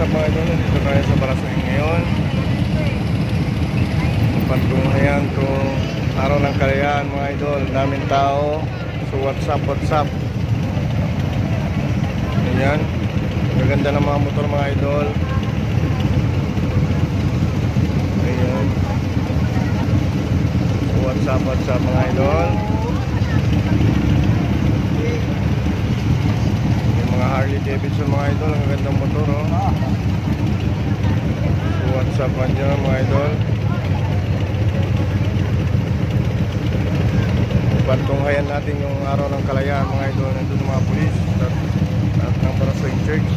what's up mga idol? Dito tayo sa Barasay ngayon. Pantunghayan itong araw ng kalayaan mga idol. Daming tao. So what's up, what's up? Ayan. Gaganda ng mga motor mga idol. Ayan. So what's up, what's up mga idol? Yung mga Harley Davidson mga idol, ang gandang motor oh. Man dyan mga idol? Pantunghayan natin yung araw ng kalayaan mga idol. Nandun mga pulis at, at ng Barasay Church.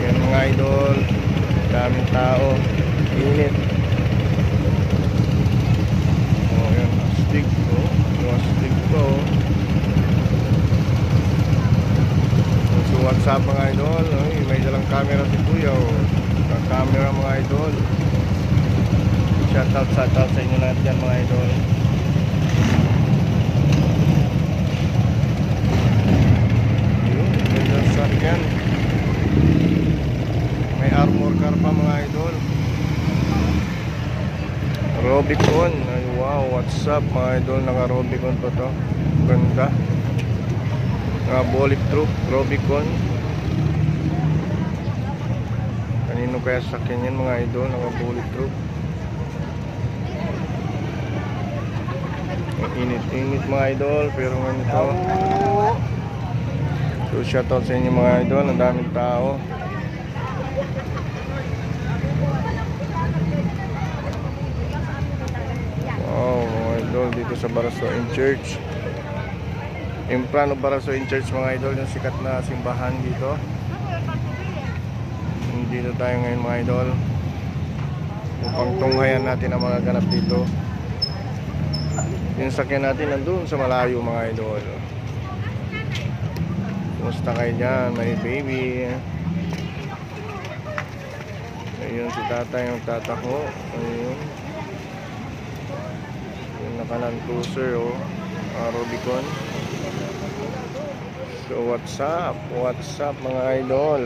Yan mga idol. Daming tao. Init. Oh, yan. Astig. Oh. Yung astig to. oh. Up mga idol? Ay, may dalang camera si Kuya. Oh. Ang camera mga idol. Shoutout, shoutout sa inyo lahat yan mga idol. Yun, ganda. May armor car pa mga idol. Robicon. Ay wow, what's up mga idol? Naka Robicon pa to. Ganda. Naka Bolic Troop, Robicon. Kanino kaya sakyan yan mga idol? Naka Bolic Troop. Init-init mga idol, pero ganito. So shoutout sa inyo mga idol, ang daming tao. Wow, mga idol, dito sa Barasoin Church. Yung plano Barasoin Church mga idol, yung sikat na simbahan dito. Dito tayo ngayon mga idol. Upang tunghayan natin ang mga ganap dito. Yung sakyan natin nandun sa malayo mga idol. Kumusta kayo dyan, my baby? Ayun si tatay yung tatako. Ayun. Yung nakalan cruiser oh. Rubicon. So what's up? What's up mga idol?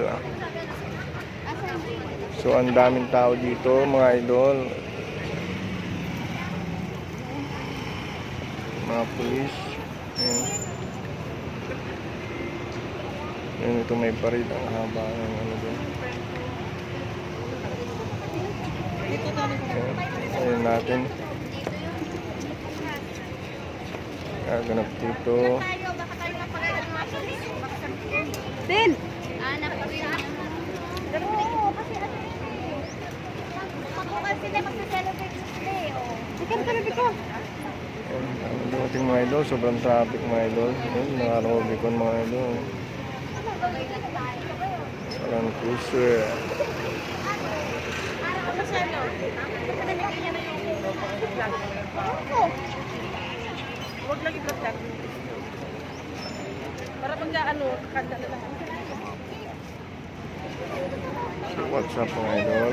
So ang daming tao dito mga idol. mga pulis ayun ayun ito may parid ang haba ng ano doon ayun, ayun natin gaganap dito Din! Anak ko rin. Oo, kasi ano. Magbukas sila magsa-celebrate sila eh. oh. Ikan ka nabi ko. ang dumating mga idol sobrang traffic mga idol ayun mga Robicon mga idol walang cruiser. Huwag lagi vlog. Para pag ano, kanta na lang. so what's up mga idol.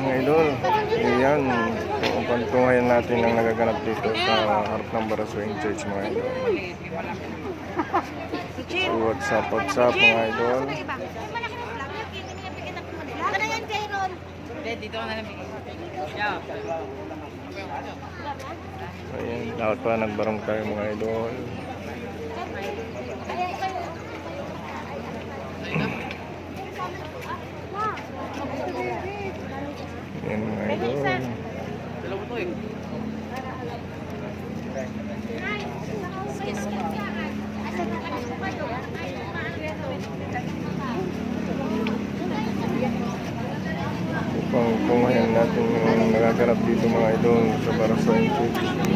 Mga idol, yan, ang pantungayan natin ang nagaganap dito sa harap ng Baraswing Church mga idol. So what's up, what's up mga idol? Dito na lang. Yeah. Ayan, dapat pala nagbarong tayo mga idol. Ayan mga idol. Upang tungayan natin yung nagaganap dito mga idol sa Church.